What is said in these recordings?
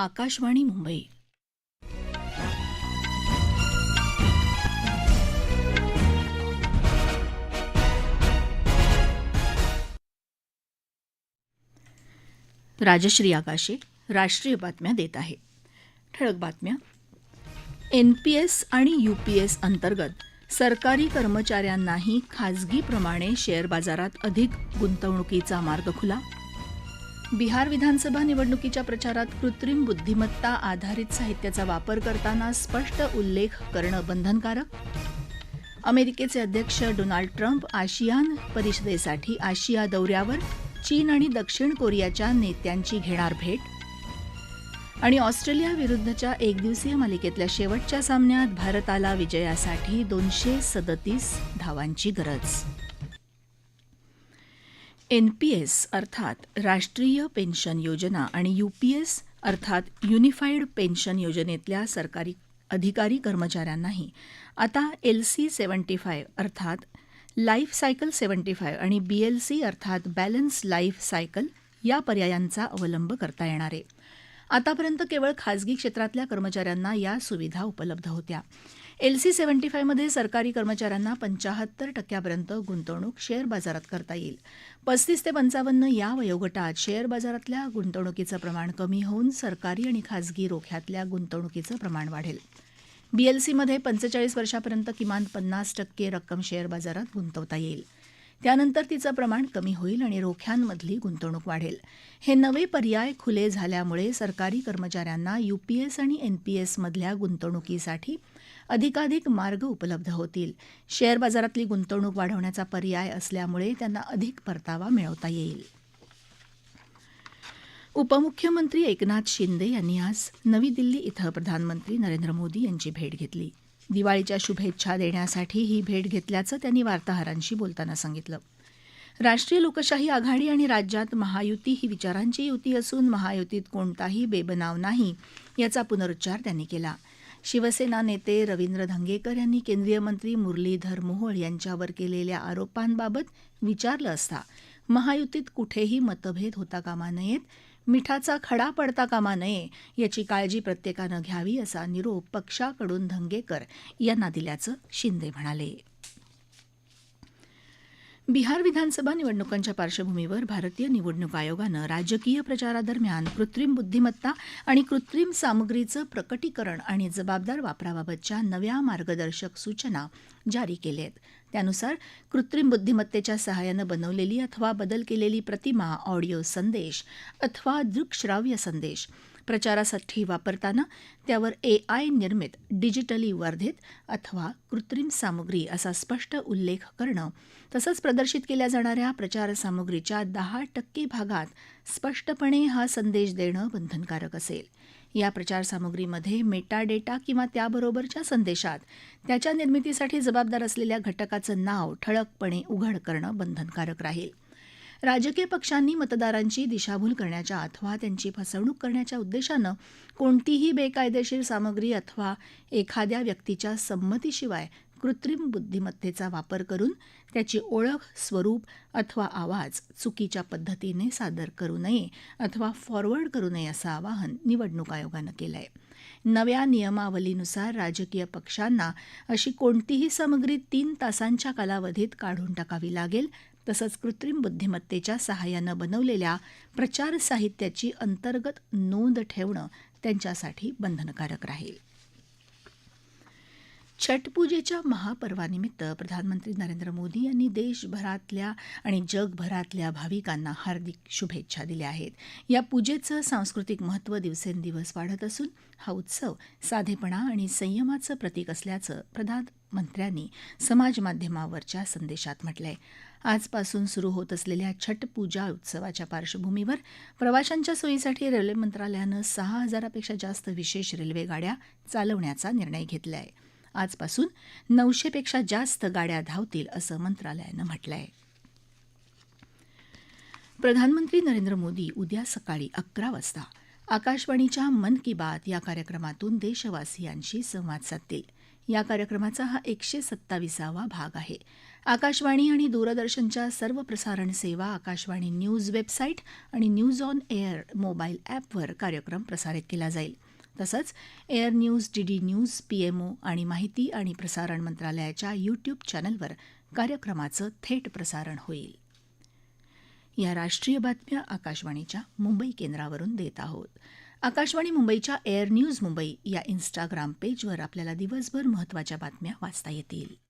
आकाशवाणी मुंबई. राजश्री आकाशे राष्ट्रीय बातम्या देत आहे. ठळक बातम्या. एन पी एस आणि यू पी एस अंतर्गत सरकारी कर्मचाऱ्यांनाही खाजगीप्रमाणे शेअर बाजारात अधिक गुंतवणुकीचा मार्ग खुला. बिहार विधानसभा निवडणुकीच्या प्रचारात कृत्रिम बुद्धिमत्ता आधारित साहित्याचा वापर करताना स्पष्ट उल्लेख करणं बंधनकारक? अमेरिकेचे अध्यक्ष डोनाल्ड ट्रम्प आशियान परिषदेसाठी आशिया दौऱ्यावर चीन आणि दक्षिण कोरियाच्या नेत्यांची घेणार भेट? आणि ऑस्ट्रेलियाविरुद्धच्या एकदिवसीय मालिकेतल्या शेवटच्या सामन्यात भारताला विजयासाठी दोनशे सदतीस धावांची गरज? एनपीएस अर्थात राष्ट्रीय पेन्शन योजना आणि यूपीएस अर्थात युनिफाईड पेन्शन योजनेतल्या सरकारी अधिकारी कर्मचाऱ्यांनाही. आता एल सी सेवन्टी फाय अर्थात लाईफ सायकल सेवन्टी फाय आणि सी अर्थात बॅलन्स लाईफ सायकल या पर्यायांचा अवलंब करता येणार आहे. आतापर्यंत केवळ खाजगी क्षेत्रातल्या कर्मचाऱ्यांना या सुविधा उपलब्ध होत्या. एल सी सेव्हन्टी फायमध्ये सरकारी कर्मचाऱ्यांना पंचाहत्तर टक्क्यापर्यंत गुंतवणूक शेअर बाजारात करता येईल. पस्तीस ते पंचावन्न या वयोगटात शेअर बाजारातल्या गुंतवणुकीचं प्रमाण कमी होऊन सरकारी आणि खाजगी रोख्यातल्या गुंतवणुकीचं प्रमाण वाढेल. बीएलसीमध्ये पंचेचाळीस वर्षापर्यंत किमान पन्नास टक्के रक्कम शेअर बाजारात गुंतवता येईल. त्यानंतर तिचं प्रमाण कमी होईल आणि रोख्यांमधली गुंतवणूक वाढेल. हे नवे पर्याय खुले झाल्यामुळे सरकारी कर्मचाऱ्यांना यूपीएस आणि एनपीएसमधल्या गुंतवणुकीसाठी अधिकाधिक मार्ग उपलब्ध होतील. शेअर बाजारातली गुंतवणूक वाढवण्याचा पर्याय असल्यामुळे त्यांना अधिक परतावा मिळवता येईल. उपमुख्यमंत्री एकनाथ शिंदे यांनी आज नवी दिल्ली इथं प्रधानमंत्री नरेंद्र मोदी यांची भेट घेतली. दिवाळीच्या शुभेच्छा देण्यासाठी ही भेट घेतल्याचं त्यांनी वार्ताहरांशी बोलताना सांगितलं. राष्ट्रीय लोकशाही आघाडी आणि राज्यात महायुती ही विचारांची युती असून महायुतीत कोणताही बेबनाव नाही याचा पुनरुच्चार त्यांनी केला. शिवसेना नेते रवींद्र धंगेकर यांनी केंद्रीय मंत्री मुरलीधर मोहोळ यांच्यावर केलेल्या आरोपांबाबत विचारलं असता. महायुतीत कुठेही मतभेद होता कामा नयेत. मिठाचा खडा पडता कामा नये याची काळजी प्रत्येकानं घ्यावी असा निरोप पक्षाकडून धंगेकर यांना दिल्याचं शिंदे म्हणाले. बिहार विधानसभा निवडणुकांच्या पार्श्वभूमीवर भारतीय निवडणूक आयोगानं राजकीय प्रचारादरम्यान कृत्रिम बुद्धिमत्ता आणि कृत्रिम सामग्रीचं प्रकटीकरण आणि जबाबदार वापराबाबतच्या नव्या मार्गदर्शक सूचना जारी केल्या आहेत त्यानुसार कृत्रिम बुद्धिमत्तेच्या सहाय्यानं बनवलेली अथवा बदल केलेली प्रतिमा ऑडिओ संदेश अथवा दृकश्राव्य संदेश प्रचारासाठी वापरताना त्यावर ए आय निर्मित डिजिटली वर्धित अथवा कृत्रिम सामुग्री असा स्पष्ट उल्लेख करणं तसंच प्रदर्शित केल्या जाणाऱ्या प्रचार सामुग्रीच्या दहा टक्के भागात स्पष्टपणे हा संदेश देणं बंधनकारक असेल. या प्रचार सामुग्रीमध्ये मेटा डेटा किंवा त्याबरोबरच्या संदेशात त्याच्या निर्मितीसाठी जबाबदार असलेल्या घटकाचं नाव ठळकपणे उघड करणं बंधनकारक राहील. राजकीय पक्षांनी मतदारांची दिशाभूल करण्याच्या अथवा त्यांची फसवणूक करण्याच्या उद्देशानं कोणतीही बेकायदेशीर सामग्री अथवा एखाद्या व्यक्तीच्या संमतीशिवाय कृत्रिम बुद्धिमत्तेचा वापर करून त्याची ओळख स्वरूप अथवा आवाज चुकीच्या पद्धतीने सादर करू नये अथवा फॉरवर्ड करू नये असं आवाहन निवडणूक आयोगानं केलं आहे नव्या नियमावलीनुसार राजकीय पक्षांना अशी कोणतीही सामग्री तीन तासांच्या कालावधीत काढून टाकावी लागेल तसंच कृत्रिम बुद्धिमत्तेच्या सहाय्यानं बनवलेल्या प्रचार साहित्याची अंतर्गत नोंद ठेवणं त्यांच्यासाठी बंधनकारक राहील. छठपूजेच्या महापर्वानिमित्त प्रधानमंत्री नरेंद्र मोदी यांनी देशभरातल्या आणि जगभरातल्या भाविकांना हार्दिक शुभेच्छा दिल्या आहेत. या पूजेचं सांस्कृतिक महत्त्व दिवसेंदिवस वाढत असून हा उत्सव साधेपणा आणि संयमाचं प्रतीक असल्याचं प्रधानमंत्र्यांनी समाजमाध्यमावरच्या संदेशात म्हटलंय. आजपासून सुरू होत असलेल्या छठ पूजा उत्सवाच्या पार्श्वभूमीवर प्रवाशांच्या सोयीसाठी रेल्वे मंत्रालयानं सहा हजारापेक्षा जास्त विशेष रेल्वे गाड्या चालवण्याचा निर्णय घेतला आहे आजपासून नऊशेपेक्षा जास्त गाड्या धावतील असं मंत्रालयानं म्हटलं आहे प्रधानमंत्री नरेंद्र मोदी उद्या सकाळी अकरा वाजता आकाशवाणीच्या मन की बात या कार्यक्रमातून देशवासियांशी संवाद साधतील. या कार्यक्रमाचा हा एकशे सत्ताविसावा भाग आहे. आकाशवाणी आणि दूरदर्शनच्या सर्व प्रसारण सेवा आकाशवाणी न्यूज वेबसाईट आणि न्यूज ऑन एअर मोबाईल ॲपवर कार्यक्रम प्रसारित केला जाईल. तसंच air news DD news PMO आणि माहिती आणि प्रसारण मंत्रालयाच्या यूट्यूब चॅनलवर कार्यक्रमाचं थेट प्रसारण होईल. या राष्ट्रीय बातम्या आकाशवाणीच्या मुंबई केंद्रावरून देत आहोत. आकाशवाणी मुंबईच्या एअर न्यूज मुंबई या इन्स्टाग्राम पेजवर आपल्याला दिवसभर महत्त्वाच्या बातम्या वाचता येतील.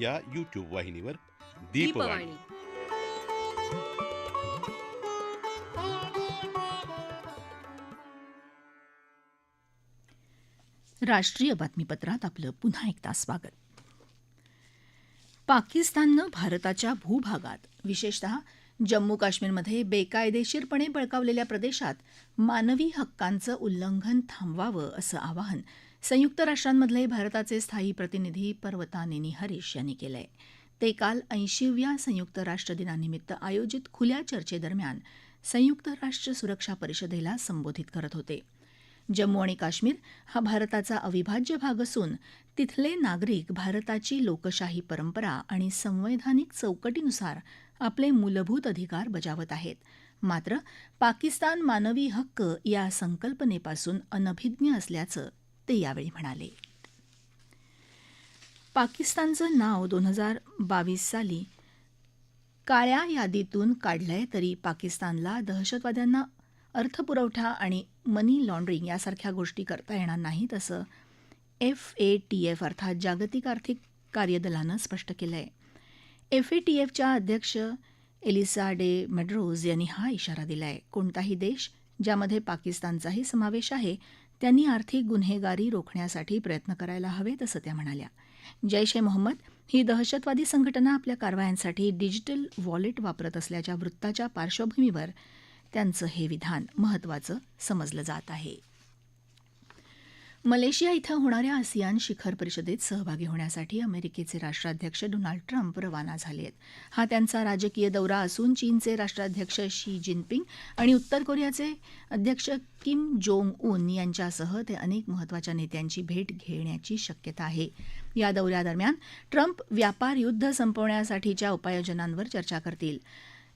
या यूट्यूब वाहिनीवर दीपवाणी. दीपवाणी. राष्ट्रीय बातमीपत्रात आपलं पुन्हा एकदा स्वागत. पाकिस्ताननं भारताच्या भूभागात विशेषतः जम्मू काश्मीरमध्ये बेकायदेशीरपणे बळकावलेल्या प्रदेशात मानवी हक्कांचं उल्लंघन थांबवावं असं आवाहन संयुक्त राष्ट्रांमधले भारताचे स्थायी प्रतिनिधी पर्वतानेनी हरीश यांनी केलंय. ते काल ऐंशीव्या संयुक्त राष्ट्र दिनानिमित्त आयोजित खुल्या चर्चेदरम्यान संयुक्त राष्ट्र सुरक्षा परिषदेला संबोधित करत होते. जम्मू आणि काश्मीर हा भारताचा अविभाज्य भाग असून तिथले नागरिक भारताची लोकशाही परंपरा आणि संवैधानिक चौकटीनुसार आपले मूलभूत अधिकार बजावत आहेत. मात्र पाकिस्तान मानवी हक्क या संकल्पनेपासून अनभिज्ञ असल्याचं ते यावेळी म्हणाले. पाकिस्तानचं नाव दोन हजार बावीस साली काळ्या यादीतून काढलंय तरी पाकिस्तानला दहशतवाद्यांना अर्थपुरवठा आणि मनी लॉन्ड्रिंग यासारख्या गोष्टी करता येणार नाहीत असं एफ ए टी एफ अर्थात जागतिक आर्थिक कार्यदलानं स्पष्ट केलं आहे एफ ए टी एफच्या अध्यक्ष एलिसा डे मेड्रोज यांनी हा इशारा दिला आहे कोणताही देश ज्यामध्ये पाकिस्तानचाही समावेश आहे त्यांनी आर्थिक गुन्हेगारी रोखण्यासाठी प्रयत्न करायला हवेत असं त्या म्हणाल्या. जैश ए मोहम्मद ही दहशतवादी संघटना आपल्या कारवायांसाठी डिजिटल वॉलेट वापरत असल्याच्या वृत्ताच्या पार्श्वभूमीवर त्यांचं हे विधान महत्त्वाचं समजलं जात आहे. मलेशिया इथं होणाऱ्या आसियान शिखर परिषदेत सहभागी होण्यासाठी अमेरिकेचे राष्ट्राध्यक्ष डोनाल्ड ट्रम्प रवाना झाले आहेत. हा त्यांचा राजकीय दौरा असून चीनचे राष्ट्राध्यक्ष शी जिनपिंग आणि उत्तर कोरियाचे अध्यक्ष किम जोंग उन यांच्यासह ते अनेक महत्त्वाच्या नेत्यांची भेट घेण्याची शक्यता आहे. या दौऱ्यादरम्यान ट्रम्प व्यापार युद्ध संपवण्यासाठीच्या उपाययोजनांवर चर्चा करतील.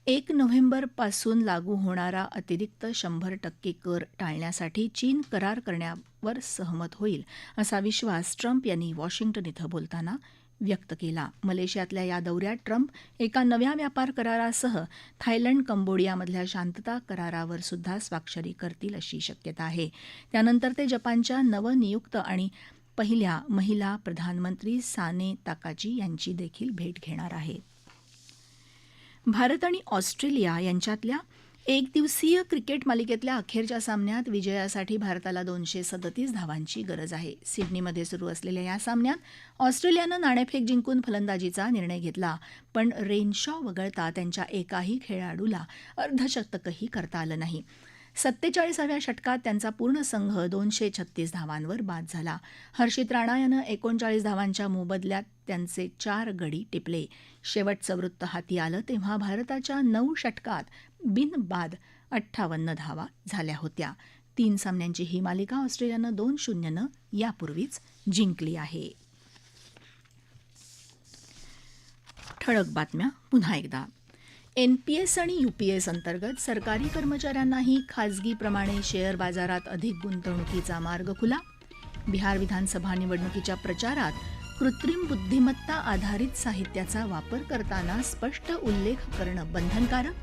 एक नोव्हेंबरपासून लागू होणारा अतिरिक्त शंभर टक्के कर टाळण्यासाठी चीन करार करण्यावर सहमत होईल असा विश्वास ट्रम्प यांनी वॉशिंग्टन इथं बोलताना व्यक्त केला. मलेशियातल्या या दौऱ्यात ट्रम्प एका नव्या व्यापार करारासह थायलंड कंबोडियामधल्या शांतता करारावर सुद्धा स्वाक्षरी करतील अशी शक्यता आहे. त्यानंतर ते जपानच्या नवनियुक्त आणि पहिल्या महिला प्रधानमंत्री साने ताकाची यांची देखील भेट घेणार आहेत. भारत आणि ऑस्ट्रेलिया यांच्यातल्या एकदिवसीय क्रिकेट मालिकेतल्या अखेरच्या सामन्यात विजयासाठी भारताला दोनशे सदतीस धावांची गरज आहे. सिडनीमध्ये सुरू असलेल्या या सामन्यात ऑस्ट्रेलियानं नाणेफेक जिंकून फलंदाजीचा निर्णय घेतला पण रेनशॉ वगळता त्यांच्या एकाही खेळाडूला अर्धशतकही करता आलं नाही. सत्तेचाळीसाव्या षटकात त्यांचा पूर्ण संघ दोनशे छत्तीस धावांवर बाद झाला. हर्षित राणा यानं एकोणचाळीस धावांच्या मोबदल्यात त्यांचे चार गडी टिपले. शेवटचं वृत्त हाती आलं तेव्हा भारताच्या नऊ षटकात बिनबाद अठ्ठावन्न धावा झाल्या होत्या. तीन सामन्यांची ही मालिका ऑस्ट्रेलियानं दोन शून्यनं यापूर्वीच जिंकली आहे. ठळक बातम्या पुन्हा एकदा. एन पी एस आणि यू पी एस अंतर्गत सरकारी कर्मचाऱ्यांनाही खाजगीप्रमाणे शेअर बाजारात अधिक गुंतवणुकीचा मार्ग खुला. बिहार विधानसभा निवडणुकीच्या प्रचारात कृत्रिम बुद्धिमत्ता आधारित साहित्याचा वापर करताना स्पष्ट उल्लेख करणं बंधनकारक.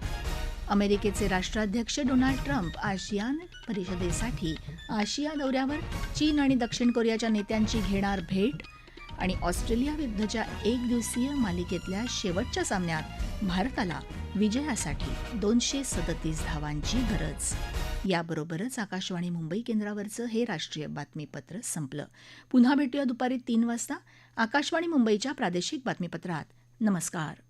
अमेरिकेचे राष्ट्राध्यक्ष डोनाल्ड ट्रम्प आशियान परिषदेसाठी आशिया दौऱ्यावर चीन आणि दक्षिण कोरियाच्या नेत्यांची घेणार भेट आणि ऑस्ट्रेलियाविरुद्धच्या एक दिवसीय मालिकेतल्या शेवटच्या सामन्यात भारताला विजयासाठी दोनशे सदतीस धावांची गरज. याबरोबरच आकाशवाणी मुंबई केंद्रावरचं हे राष्ट्रीय बातमीपत्र संपलं. पुन्हा भेटूया दुपारी तीन वाजता. आकाशवाणी मुंबईच्या प्रादेशिक बातमीपत्रात. नमस्कार.